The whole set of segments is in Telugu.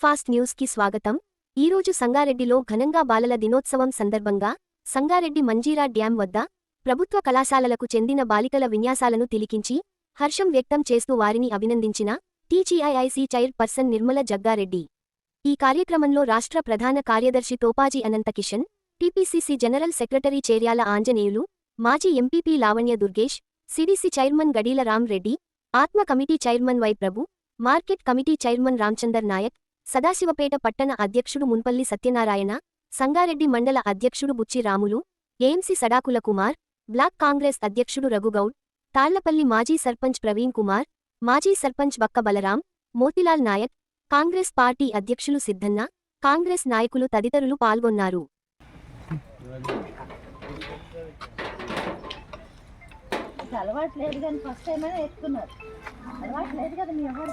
ఫాస్ట్ న్యూస్కి స్వాగతం. ఈరోజు సంగారెడ్డిలో ఘనంగా బాలల దినోత్సవం సందర్భంగా సంగారెడ్డి మంజీరా డ్యాం వద్ద ప్రభుత్వ కళాశాలలకు చెందిన బాలికల విన్యాసాలను తిలికించి హర్షం వ్యక్తం చేస్తూ వారిని అభినందించిన TGIIC chairperson Nirmala Jaggareddy. ఈ కార్యక్రమంలో రాష్ట్ర ప్రధాన కార్యదర్శి Topaji Ananthakishan TPCC general secretary Cheryala Anjaneyulu మాజీ MPP Lavanya Durgesh CDC chairman Gadeela Ram Reddy ATMA committee chairman Y Prabhu market committee chairman Ramachandar Naik Sadashivpet పట్టణ అధ్యక్షుడు మున్పల్లి సత్యనారాయణ సంగారెడ్డి మండల అధ్యక్షుడు బుచ్చి రాములు ఏఎంసీ సడాకుల కుమార్ బ్లాక్ కాంగ్రెస్ అధ్యక్షుడు రఘుగౌడ్ తాళ్ళపల్లి మాజీ సర్పంచ్ ప్రవీణ్ కుమార్ మాజీ సర్పంచ్ బక్క బలరాం మోతిలాల్ నాయక్ కాంగ్రెస్ పార్టీ అధ్యక్షులు సిద్ధన్న కాంగ్రెస్ నాయకులు తదితరులు పాల్గొన్నారు. ఇది అలవాటు లేదు కానీ ఫస్ట్ టైం అయినా ఎక్కుతున్నారు అలవాటు లేదు కదా మీ ఎవరు?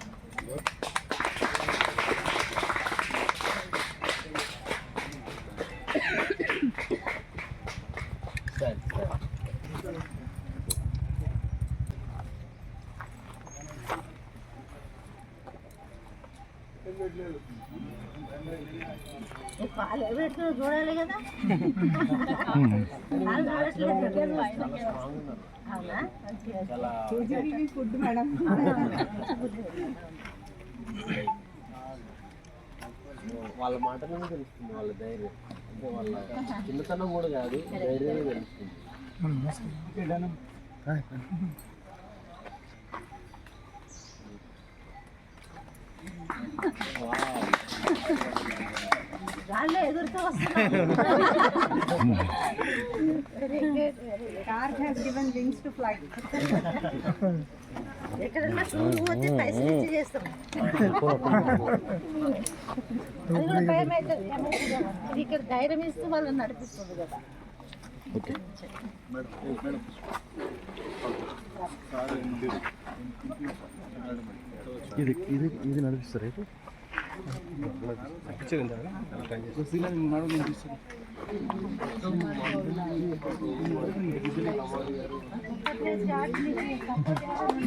చూడాలి కదా ఫుడ్ మేడం వాళ్ళ మాటలోనే తెలుస్తుంది వాళ్ళ ధైర్యం. అంటే వాళ్ళ చిన్నతనం కూడా కాదు ధైర్యమే తెలుస్తుంది. గాల్లో ఎదురుతూ Car has given wings to fly. ఎక్కడన్నా టూర్ పోతే పైసలు ఇచ్చి చేస్తాం అది కూడా భయం అవుతుంది ఇది ఇక్కడ ధైర్యం ఇస్తూ వాళ్ళని నడిపిస్తుంది కదా ఇది ఇది ఇది నడిపిస్తారు అయితే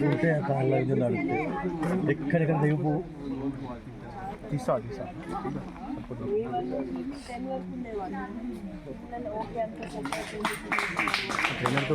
ఉంటే కార్లో ఇది తీసా తీసా. ట్రైనర్తో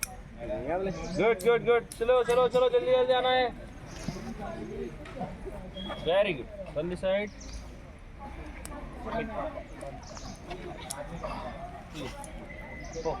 गुड गुड गुड चलो चलो चलो, जल्दी जल्दी आना है। Very good on this side side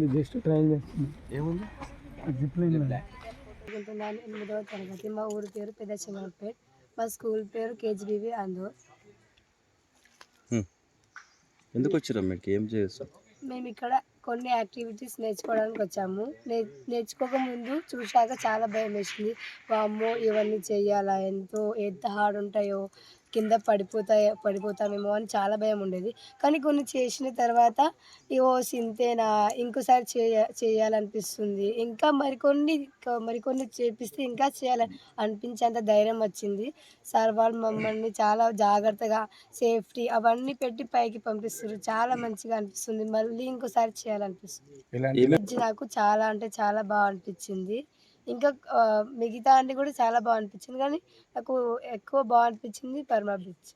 ఇది జస్ట్ ట్రయల్ చేస్తుంది ఏముంది? జిప్ లైన్ చదువుకుంటున్నాను ఎనిమిదవ తరగతి. మా ఊరి పేరు పెద్ద చెంగల్పేట్ మా స్కూల్ పేరు కేజీబీవి అందూర్ ఎందుకు వచ్చారా మీకు ఏం చేస్తాం మేము ఇక్కడ కొన్ని యాక్టివిటీస్ నేర్చుకోవడానికి వచ్చాము. నే నేర్చుకోక ముందు చూశాక చాలా భయం వేసింది. వామ్మో ఇవన్నీ చెయ్యాలా? ఎంతో ఎంత హార్డ్ ఉంటాయో. కింద పడిపోతాయో పడిపోతామేమో అని చాలా భయం ఉండేది. కానీ కొన్ని చేసిన తర్వాత ఓ సింతేనా ఇంకోసారి చేయ చేయాలనిపిస్తుంది. ఇంకా మరికొన్ని మరికొన్ని చేపిస్తే ఇంకా చేయాలని అనిపించేంత ధైర్యం వచ్చింది. సార్ వాళ్ళు మమ్మల్ని చాలా జాగ్రత్తగా సేఫ్టీ అవన్నీ పెట్టి పైకి పంపిస్తారు చాలా మంచిగా అనిపిస్తుంది. మళ్ళీ ఇంకోసారి చేయాలనిపిస్తుంది. నాకు చాలా అంటే చాలా బాగా అనిపించింది. ఇంకా మిగతా అన్ని కూడా చాలా బాగా అనిపించింది కానీ నాకు ఎక్కువ బాగా అనిపించింది బర్మా బ్రిడ్జ్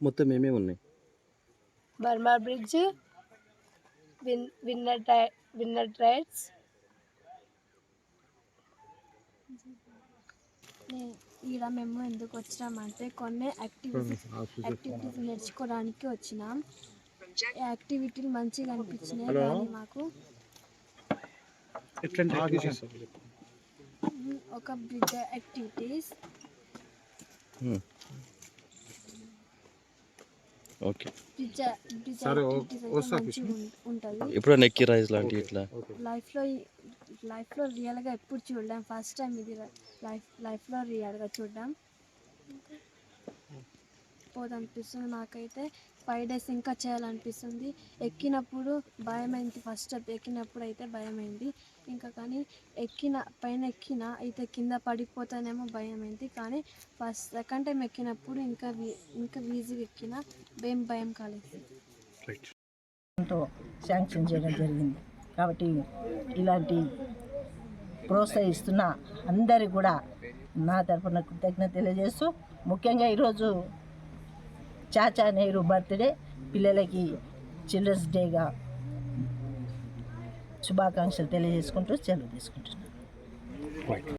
మొత్తం ఏమేమి ఉన్నాయి? Burma bridge win winner tie winner ట్రైడ్స్ ఈడ మేము ఎందుకు వచ్చినామంటే కొన్ని యాక్టివిటీస్ యాక్టివిటీస్ నేర్చుకోవడానికి వచ్చినాం. ఈ యాక్టివిటీలు మంచిగా అనిపించినాయి కానీ మాకు ఒక బ్రిడ్జ్ యాక్టివిటీస్. ఓకే ఉం- ఉంటుంది. ఎప్పుడైనా ఎక్కి రైజ్ లాంటి ఇట్లా. లైఫ్లో లైఫ్లో రియల్గా ఎప్పుడు చూడలేం. ఫస్ట్ టైం ఇది లైఫ్ లైఫ్లో రియల్గా చూడడం. పోదనిపిస్తుంది నాకైతే. ఫైవ్ డేస్ ఇంకా చేయాలనిపిస్తుంది. ఎక్కినప్పుడు భయమైంది. ఫస్ట్ స్టెప్ ఎక్కినప్పుడు అయితే భయమైంది. ఇంకా కానీ ఎక్కిన పైన ఎక్కిన అయితే కింద పడిపోతానేమో భయమైంది. కానీ ఫస్ట్ సెకండ్ టైం ఎక్కినప్పుడు ఇంకా ఇంకా ఈజీగా ఎక్కిన ఏం భయం కాలేదు. శాంక్షన్ చేయడం జరిగింది. కాబట్టి ఇలాంటి ప్రోత్సహిస్తున్న అందరికి కూడా నా తరపున కృతజ్ఞత తెలియజేస్తూ ముఖ్యంగా ఈరోజు చాచా నెహ్రూ బర్త్డే పిల్లలకి చిల్డ్రన్స్ డేగా శుభాకాంక్షలు తెలియజేసుకుంటూ సెలవు తీసుకుంటున్నాను